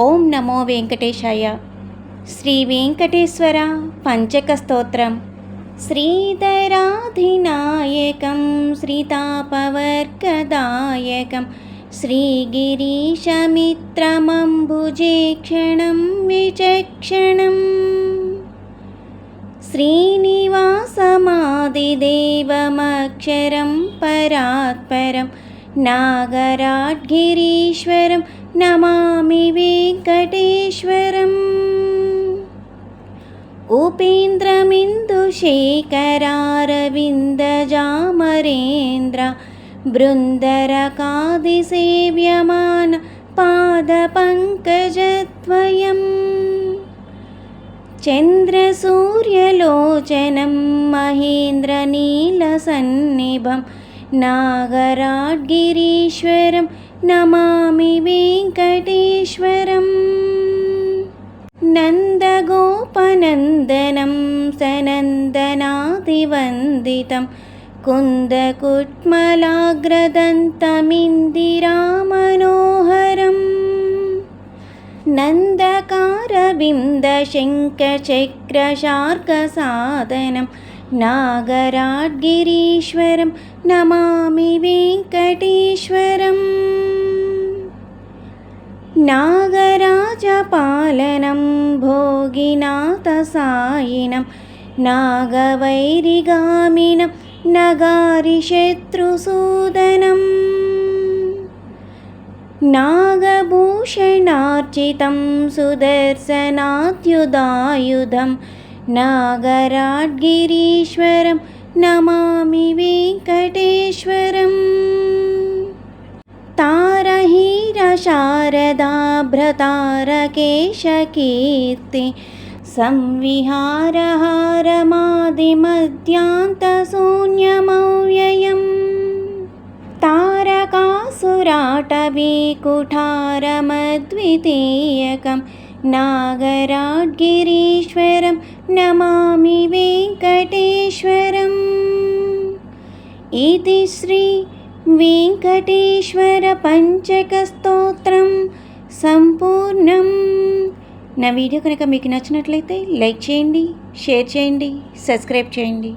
ఓం నమో వెంకటేశాయ శ్రీ వెంకటేశ్వర పంచక స్తోత్రం శ్రీధరాధినాయకం శ్రీతాపవర్గదాయకం శ్రీగిరీశమిత్రమంబుజే క్షణం విచక్షణం श्रीनिवासमादिदेवमक्षरं परात्परं नागराड्गिरीश्वरं नमामि वेङ्कटेश्वरम्। उपेन्द्रमिन्दुशेखरारविन्दजामरेन्द्र बृन्दरकादिसेव्यमान पादपङ्कजद्वयम्। चन्द्रसूर्यलोचनं महेन्द्रनीलसन्निभं नागराड्गिरीश्वरं नमामि वेङ्कटेश्वरम्। नन्दगोपनन्दनं सनन्दनादिवन्दितं कुन्दकुट्मलाग्रदन्तमिन्दिरामनोहरम्। नन्दकारविन्दशङ्खचक्रशार्कसादनं नागराड्गिरीश्वरं नमामि वेङ्कटेश्वरम्। नागराजपालनं भोगिनाथसायिनं नागवैरिगामिनं नगारिशत्रुसूदनम् नागभूषणार्चितं सुदर्शनाद्युदायुधं नागराड्गिरीश्वरं नमामि वेङ्कटेश्वरम् तारहीरशारदाभ्रतारकेशकीर्ति संविहारहारमादिमध्यान्तशून्यमव्ययम्। तारकासुराटवीकुठारमद्वितीयकं నాగరాజ్గిరీశ్వరం నమామి వెంకటేశ్వరం. ఇది శ్రీ వెంకటేశ్వర పంచకస్తోత్రం సంపూర్ణం. నా వీడియో కనుక మీకు నచ్చినట్లయితే లైక్ చేయండి షేర్ చేయండి సబ్స్క్రైబ్ చేయండి.